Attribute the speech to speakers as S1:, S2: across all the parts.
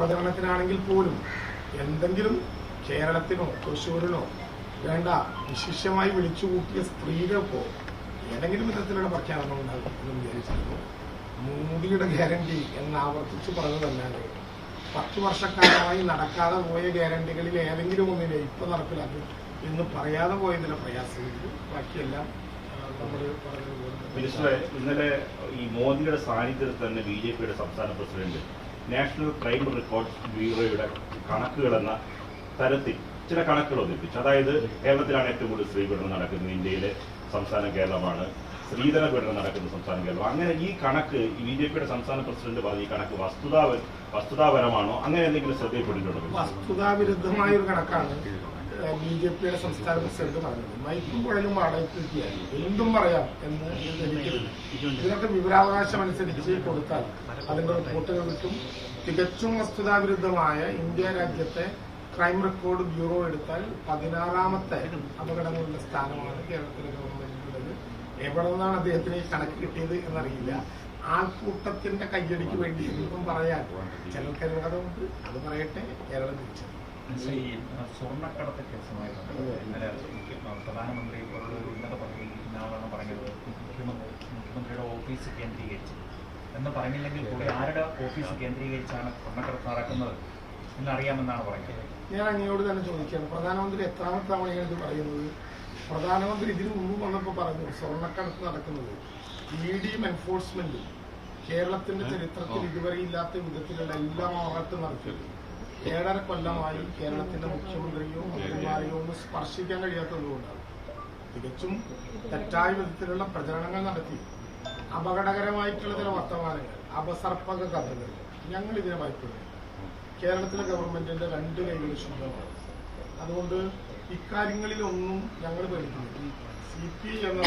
S1: പ്രചരണത്തിനാണെങ്കിൽ പോലും എന്തെങ്കിലും കേരളത്തിനോ തൃശ്ശൂരിനോ വേണ്ട വിശിഷ്യമായി വിളിച്ചു കൂട്ടിയ സ്ത്രീകൾക്കോ ഏതെങ്കിലും വിധത്തിലുള്ള പ്രഖ്യാപനം ഉണ്ടാകും വിചാരിച്ചിരുന്നു. മോദിയുടെ ഗ്യാരണ്ടി എന്ന് ആവർത്തിച്ച് പറഞ്ഞതല്ലാതെ പത്ത് വർഷക്കാലമായി നടക്കാതെ പോയ ഗ്യാരണ്ടികളിൽ ഏതെങ്കിലും ഒന്നിനെ ഇപ്പൊ നടപ്പിലാക്കും എന്ന് പറയാതെ പോയതിലെ പ്രയാസമില്ല ബാക്കിയെല്ലാം
S2: ഇന്നലെ ഈ മോദിയുടെ സാന്നിധ്യത്തിൽ തന്നെ ബി ജെ പിയുടെ സംസ്ഥാന പ്രസിഡന്റ് നാഷണൽ ക്രൈം റെക്കോർഡ്സ് ബ്യൂറോയുടെ കണക്കുകൾ എന്ന തരത്തിൽ ചില കണക്കുകൾ ഒന്നിപ്പിച്ചു. അതായത് കേരളത്തിലാണ് ഏറ്റവും കൂടുതൽ സ്ത്രീ പീഡനം നടക്കുന്നത്. ഇന്ത്യയിലെ സംസ്ഥാനം കേരളമാണ്. സ്ത്രീധന പീഡനം നടക്കുന്ന സംസ്ഥാനം കേരളം. അങ്ങനെ ഈ കണക്ക് ബി ജെ പിയുടെ സംസ്ഥാന പ്രസിഡന്റ് പറഞ്ഞ ഈ കണക്ക് വസ്തുതാ വസ്തുതാപരമാണോ? അങ്ങനെ എന്തെങ്കിലും ശ്രദ്ധയിൽപ്പെട്ടിട്ടുണ്ടോ?
S1: വസ്തുതാവിരുദ്ധമായ ഒരു കണക്കാണ്. ബി ജെ പിയുടെ സംസ്ഥാന പ്രസിഡന്റ് പറഞ്ഞത് മൈക്കും കുഴലും വാടകയ്ക്കുകയായി വീണ്ടും പറയാം എന്ന് ഇതിനൊക്കെ വിവരാവകാശം അനുസരിച്ച് കൊടുത്താൽ അതിന്റെ റിപ്പോർട്ടുകൾ കിട്ടും. തികച്ചും വസ്തുതാവിരുദ്ധമായ ഇന്ത്യ രാജ്യത്തെ ക്രൈം റെക്കോർഡ് ബ്യൂറോ എടുത്താൽ പതിനാറാമത്തെ അപകടങ്ങളുടെ സ്ഥാനമാണ് കേരളത്തിലെ ഗവൺമെന്റിനുള്ളത്. എവിടെ നിന്നാണ് അദ്ദേഹത്തിന് കണക്ക് കിട്ടിയത് എന്നറിയില്ല. ആൾക്കൂട്ടത്തിന്റെ കയ്യടിക്ക് വേണ്ടി എന്തും പറയാൻ ചിലർക്ക് അനുവാദമുണ്ട് അത് പറയട്ടെ കേരളം തിരിച്ചു
S3: ഈ സ്വർണക്കടത്ത് കേസുമായി ഇന്നലെ പ്രധാനമന്ത്രി ഒരു ഉന്നത പദവിയിൽ പറഞ്ഞത് മുഖ്യമന്ത്രിയുടെ ഓഫീസ് കേന്ദ്രീകരിച്ച്. എന്ന് പറഞ്ഞില്ലെങ്കിൽ കൂടി ആരുടെ ഓഫീസ് കേന്ദ്രീകരിച്ചാണ് സ്വർണക്കടത്ത് നടക്കുന്നത് എന്നറിയാമെന്നാണ് പറഞ്ഞത്
S1: ഞാൻ അങ്ങയോട് തന്നെ ചോദിക്കുകയാണ്. പ്രധാനമന്ത്രി എത്രാമത്തെ തവണയാണ് ഇത് പറയുന്നത്? പ്രധാനമന്ത്രി ഇതിനു മുമ്പ് വന്നപ്പോൾ പറഞ്ഞു സ്വർണക്കടത്ത് നടക്കുന്നത് മീഡിയം എൻഫോഴ്സ്മെന്റ് എൻഫോഴ്സ്മെന്റും കേരളത്തിന്റെ ചരിത്രത്തിൽ ഇതുവരെ ഇല്ലാത്ത വിധത്തിലുള്ള എല്ലാ മാർഗത്തും നടത്തിയത് ഏഴര കൊല്ലമായി കേരളത്തിന്റെ മുഖ്യമന്ത്രിയോ മന്ത്രിമാരെയോ ഒന്ന് സ്പർശിക്കാൻ കഴിയാത്തതുകൊണ്ടാണ്. തികച്ചും തെറ്റായ വിധത്തിലുള്ള പ്രചരണങ്ങൾ നടത്തി. അപകടകരമായിട്ടുള്ള ചില വർത്തമാനങ്ങൾ അപസർപ്പക കഥകൾ ഞങ്ങൾ ഇതിനെ വായിക്കുന്നു കേരളത്തിലെ ഗവൺമെന്റിന്റെ രണ്ട് കൈകൾ ശുദ്ധമാണ്. അതുകൊണ്ട് ഇക്കാര്യങ്ങളിലൊന്നും ഞങ്ങൾ പേടിക്കുന്നില്ല. സി പി എന്ന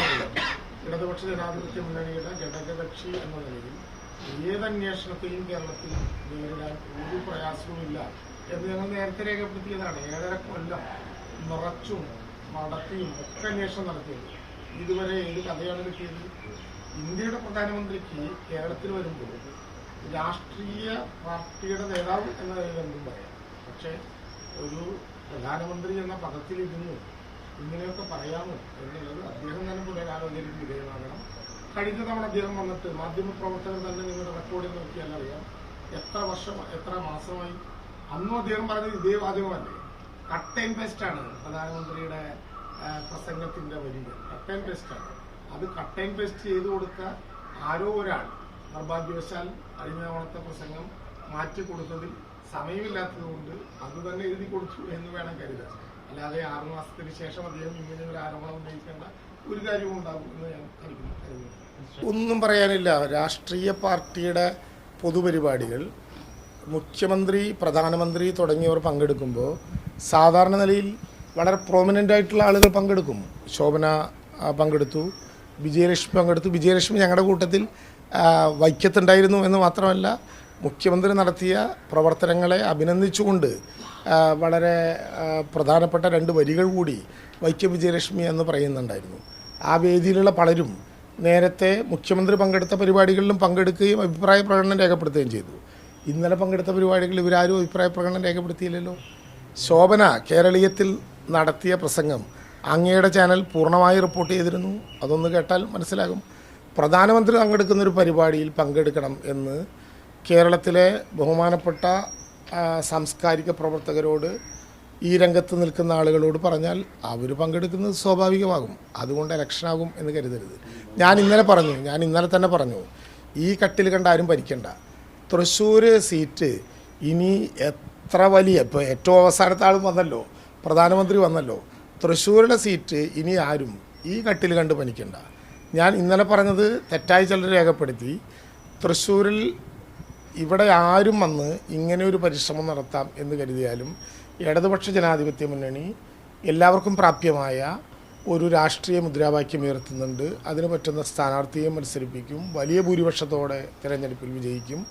S1: ഇടതുപക്ഷ ജനാധിപത്യ മുന്നണിയുടെ ഘടകകക്ഷി എന്ന നിലയിൽ ഏത് അന്വേഷണത്തെയും കേരളത്തിൽ ഒരു എന്ന് ഞങ്ങൾ നേരത്തെ രേഖപ്പെടുത്തിയതാണ്. ഏഴര കൊല്ലം നിറച്ചും മടത്തിയും ഒക്കെ അന്വേഷണം നടത്തിയത് ഇതുവരെ ഏത് കഥയാണ് കിട്ടിയത്? ഇന്ത്യയുടെ പ്രധാനമന്ത്രിക്ക് കേരളത്തിൽ വരുമ്പോൾ രാഷ്ട്രീയ പാർട്ടിയുടെ നേതാവ് എന്ന നിലയിൽ എന്തും പറയാം. പക്ഷേ ഒരു പ്രധാനമന്ത്രി എന്ന പദത്തിലിരുന്ന് ഇങ്ങനെയൊക്കെ പറയാമോ എന്നുള്ളത് അദ്ദേഹം തന്നെ പുനരാലോചനയ്ക്ക് വിധേയമാകണം കഴിഞ്ഞ തവണ അദ്ദേഹം വന്നിട്ട് മാധ്യമപ്രവർത്തകർ തന്നെ നിങ്ങളുടെ റെക്കോർഡിൽ നോക്കിയാൽ അറിയാം. എത്ര വർഷം എത്ര മാസമായി? അന്നും അദ്ദേഹം പറഞ്ഞത് ഇതേ വാചകമല്ലേ? കട്ട് ആൻഡ് പേസ്റ്റ് ആണ് പ്രധാനമന്ത്രിയുടെ പ്രസംഗത്തിന്റെ വരികൾ. കട്ട് ആൻഡ് പേസ്റ്റ് ആണ്. അത് കട്ട് ആൻഡ് പേസ്റ്റ് ചെയ്തു കൊടുത്ത ആരോ ഒരാൾ നിർഭാഗ്യവശാൽ കഴിഞ്ഞ തവണത്തെ പ്രസംഗം മാറ്റി കൊടുത്തതിൽ സമയമില്ലാത്തതുകൊണ്ട് അത് തന്നെ എഴുതി കൊടുത്തു എന്ന് വേണം കരുതാൻ. അല്ലാതെ ആറു മാസത്തിന് ശേഷം അദ്ദേഹം ഇങ്ങനെ ഒരു ആരോപണം ഉന്നയിക്കേണ്ട ഒരു കാര്യവും ഉണ്ടാകും എന്ന് ഞാൻ കരുതുന്നു. ഒന്നും പറയാനില്ല. രാഷ്ട്രീയ പാർട്ടിയുടെ പൊതുപരിപാടികൾ മുഖ്യമന്ത്രി പ്രധാനമന്ത്രി തുടങ്ങിയവർ പങ്കെടുക്കുമ്പോൾ സാധാരണ നിലയിൽ വളരെ പ്രോമിനന്റ് ആയിട്ടുള്ള ആളുകൾ പങ്കെടുക്കും. ശോഭന പങ്കെടുത്തു വിജയലക്ഷ്മി പങ്കെടുത്തു. വിജയലക്ഷ്മി ഞങ്ങളുടെ കൂട്ടത്തിൽ വൈക്കത്തുണ്ടായിരുന്നു എന്ന് മാത്രമല്ല മുഖ്യമന്ത്രി നടത്തിയ പ്രവർത്തനങ്ങളെ അഭിനന്ദിച്ചുകൊണ്ട് വളരെ പ്രധാനപ്പെട്ട രണ്ട് വരികൾ കൂടി വൈക്കം വിജയലക്ഷ്മി എന്ന് പറയുന്നുണ്ടായിരുന്നു. ആ വേദിയിലുള്ള പലരും നേരത്തെ മുഖ്യമന്ത്രി പങ്കെടുത്ത പരിപാടികളിലും പങ്കെടുക്കുകയും അഭിപ്രായ പ്രകടനം രേഖപ്പെടുത്തുകയും ചെയ്തു. ഇന്നലെ പങ്കെടുത്ത പരിപാടികളിൽ ഇവരാരും അഭിപ്രായ പ്രകടനം രേഖപ്പെടുത്തിയില്ലല്ലോ. ശോഭന കേരളീയത്തിൽ നടത്തിയ പ്രസംഗം അങ്ങയുടെ ചാനൽ പൂർണമായി റിപ്പോർട്ട് ചെയ്തിരുന്നു. അതൊന്ന് കേട്ടാൽ മനസ്സിലാകും. പ്രധാനമന്ത്രി പങ്കെടുക്കുന്ന ഒരു പരിപാടിയിൽ പങ്കെടുക്കണം എന്ന് കേരളത്തിലെ ബഹുമാനപ്പെട്ട സാംസ്കാരിക പ്രവർത്തകരോട് ഈ രംഗത്ത് നിൽക്കുന്ന ആളുകളോട് പറഞ്ഞാൽ അവർ പങ്കെടുക്കുന്നത് സ്വാഭാവികമാകും. അതുകൊണ്ട് ഇലക്ഷനാകും എന്ന് കരുതരുത്. ഞാൻ ഇന്നലെ പറഞ്ഞു ഞാൻ ഇന്നലെ തന്നെ പറഞ്ഞു ഈ കട്ടിൽ കണ്ട ആരും ഭരിക്കണ്ട. തൃശ്ശൂർ സീറ്റ് ഇനി എത്ര വലിയ ഇപ്പോൾ ഏറ്റവും അവസാനത്തെ ആളും വന്നല്ലോ പ്രധാനമന്ത്രി വന്നല്ലോ. തൃശ്ശൂരിലെ സീറ്റ് ഇനി ആരും ഈ കട്ടിൽ കണ്ട് പനിക്കണ്ട ഞാൻ ഇന്നലെ പറഞ്ഞത് തെറ്റായി ചിലർ രേഖപ്പെടുത്തി. തൃശ്ശൂരിൽ ഇവിടെ ആരും വന്ന് ഇങ്ങനെ ഒരു പരിശ്രമം നടത്താം എന്ന് കരുതിയാലും ഇടതുപക്ഷ ജനാധിപത്യ മുന്നണി എല്ലാവർക്കും പ്രാപ്യമായ ഒരു രാഷ്ട്രീയ മുദ്രാവാക്യം ഉയർത്തുന്നുണ്ട്. അതിന് പറ്റുന്ന സ്ഥാനാർത്ഥിയെ മത്സരിപ്പിക്കും. വലിയ ഭൂരിപക്ഷത്തോടെ തിരഞ്ഞെടുപ്പിൽ വിജയിക്കും.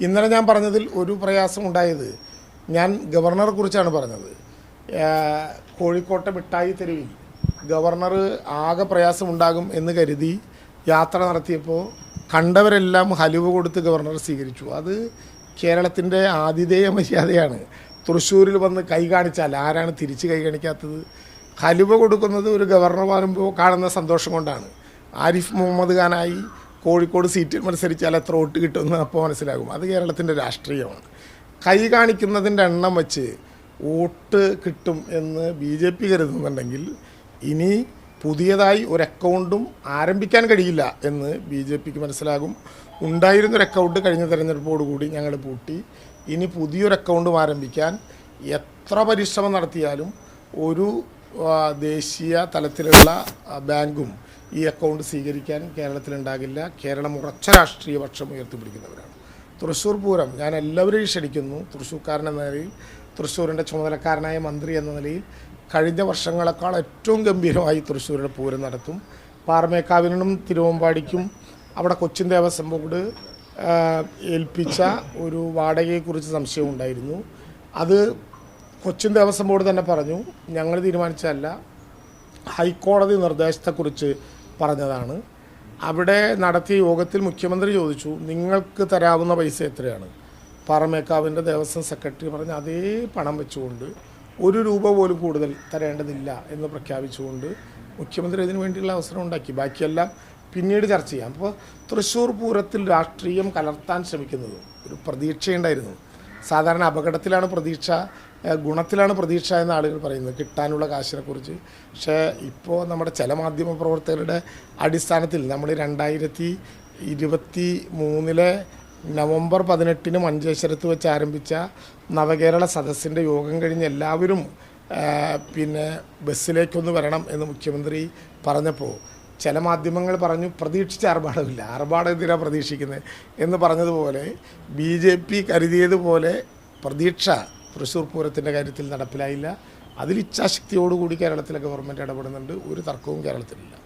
S1: ഇന്നലെ ഞാൻ പറഞ്ഞതിൽ ഒരു പ്രയാസം ഉണ്ടായത് ഞാൻ ഗവർണറെ കുറിച്ചാണ് പറഞ്ഞത്. കോഴിക്കോട്ടെ മിഠായി തെരുവിൽ ഗവർണർ ആകെ പ്രയാസമുണ്ടാകും എന്ന് കരുതി യാത്ര നടത്തിയപ്പോൾ കണ്ടവരെല്ലാം ഹലിവ് കൊടുത്ത് ഗവർണർ സ്വീകരിച്ചു. അത് കേരളത്തിന്റെ ആതിഥേയ മര്യാദയാണ് തൃശ്ശൂരിൽ വന്ന് കൈ കാണിച്ചാൽ ആരാണ് തിരിച്ച് കൈ കാണിക്കാത്തത്? ഹലുവ കൊടുക്കുന്നത് ഒരു ഗവർണർ വരുമ്പോൾ കാണുന്ന സന്തോഷം കൊണ്ടാണ്. ആരിഫ് മുഹമ്മദ് ഖാനായി കോഴിക്കോട് സീറ്റിൽ മത്സരിച്ചാൽ എത്ര വോട്ട് കിട്ടുമെന്ന് അപ്പോൾ മനസ്സിലാകും. അത് കേരളത്തിന്റെ രാഷ്ട്രീയമാണ്. കൈ കാണിക്കുന്നതിന്റെ എണ്ണം വെച്ച് വോട്ട് കിട്ടും എന്ന് ബി ജെ പി കരുതുന്നുണ്ടെങ്കിൽ ഇനി പുതിയതായി ഒരു അക്കൗണ്ടും ആരംഭിക്കാൻ കഴിയില്ല എന്ന് ബി ജെ പിക്ക് മനസ്സിലാകും. ഉണ്ടായിരുന്നൊരു അക്കൗണ്ട് കഴിഞ്ഞ തെരഞ്ഞെടുപ്പോടുകൂടി ഞങ്ങൾ പൂട്ടി. ഇനി പുതിയൊരു അക്കൗണ്ടും ആരംഭിക്കാൻ എത്ര പരിശ്രമം നടത്തിയാലും ഒരു ദേശീയ തലത്തിലുള്ള ബാങ്കും ഈ അക്കൗണ്ട് സ്വീകരിക്കാൻ കേരളത്തിലുണ്ടാകില്ല. കേരളം ഉറച്ച രാഷ്ട്രീയ പക്ഷം ഉയർത്തിപ്പിടിക്കുന്നവരാണ്. തൃശ്ശൂർ പൂരം ഞാൻ എല്ലാവരെയും ക്ഷണിക്കുന്നു. തൃശ്ശൂർക്കാരൻ എന്ന നിലയിൽ തൃശ്ശൂരിന്റെ ചുമതലക്കാരനായ മന്ത്രി എന്ന നിലയിൽ കഴിഞ്ഞ വർഷങ്ങളെക്കാൾ ഏറ്റവും ഗംഭീരമായി തൃശ്ശൂരിന്റെ പൂരം നടത്തും. പാറമേക്കാവിനും തിരുവമ്പാടിക്കും അവിടെ കൊച്ചിൻ ദേവസ്വം ബോർഡ് ഏൽപ്പിച്ച ഒരു വാടകയെക്കുറിച്ച് സംശയമുണ്ടായിരുന്നു അത് കൊച്ചിൻ ദേവസ്വം ബോർഡ് തന്നെ പറഞ്ഞു. ഞങ്ങൾ തീരുമാനിച്ചതല്ല. ഹൈക്കോടതി നിർദ്ദേശത്തെക്കുറിച്ച് പറഞ്ഞതാണ്. അവിടെ നടത്തിയ യോഗത്തിൽ മുഖ്യമന്ത്രി ചോദിച്ചു നിങ്ങൾക്ക് തരാവുന്ന പൈസ എത്രയാണ്? പാറമേക്കാവിന്റെ ദേവസ്വം സെക്രട്ടറി പറഞ്ഞ അതേ പണം വെച്ചുകൊണ്ട് ഒരു രൂപ പോലും കൂടുതൽ തരേണ്ടതില്ല എന്ന് പ്രഖ്യാപിച്ചുകൊണ്ട് മുഖ്യമന്ത്രി ഇതിനു വേണ്ടിയുള്ള അവസരം ഉണ്ടാക്കി. ബാക്കിയെല്ലാം പിന്നീട് ചർച്ച ചെയ്യാം. അപ്പോൾ തൃശ്ശൂർ പൂരത്തിൽ രാഷ്ട്രീയം കലർത്താൻ ശ്രമിക്കുന്നത് ഒരു പ്രതീക്ഷയുണ്ടായിരുന്നു. സാധാരണ അപകടത്തിലാണ് പ്രതീക്ഷ ഗുണത്തിലാണ് പ്രതീക്ഷ എന്ന് ആളുകൾ പറയുന്നത്. കിട്ടാനുള്ള കാശിനെക്കുറിച്ച്. പക്ഷേ ഇപ്പോൾ നമ്മുടെ ചില മാധ്യമ പ്രവർത്തകരുടെ അടിസ്ഥാനത്തിൽ നമ്മൾ രണ്ടായിരത്തി ഇരുപത്തി മൂന്നിലെ നവംബർ പതിനെട്ടിന് മഞ്ചേശ്വരത്ത് വെച്ച് ആരംഭിച്ച നവകേരള സദസ്സിന്റെ യോഗം കഴിഞ്ഞ് എല്ലാവരും പിന്നെ ബസ്സിലേക്കൊന്ന് വരണം എന്ന് മുഖ്യമന്ത്രി പറഞ്ഞപ്പോൾ ചില മാധ്യമങ്ങൾ പറഞ്ഞു പ്രതീക്ഷിച്ച ആർഭാടമില്ല. ആർഭാടം എന്തിനാണ് പ്രതീക്ഷിക്കുന്നത്? എന്ന് പറഞ്ഞതുപോലെ ബി ജെ പി കരുതിയതുപോലെ പ്രതീക്ഷ തൃശ്ശൂർ പൂരത്തിന്റെ കാര്യത്തിൽ നടപ്പിലായില്ല. അതിൽ ഇച്ഛാശക്തിയോടുകൂടി കേരളത്തിലെ ഗവൺമെന്റ് ഇടപെടുന്നുണ്ട്. ഒരു തർക്കവും കേരളത്തിലില്ല.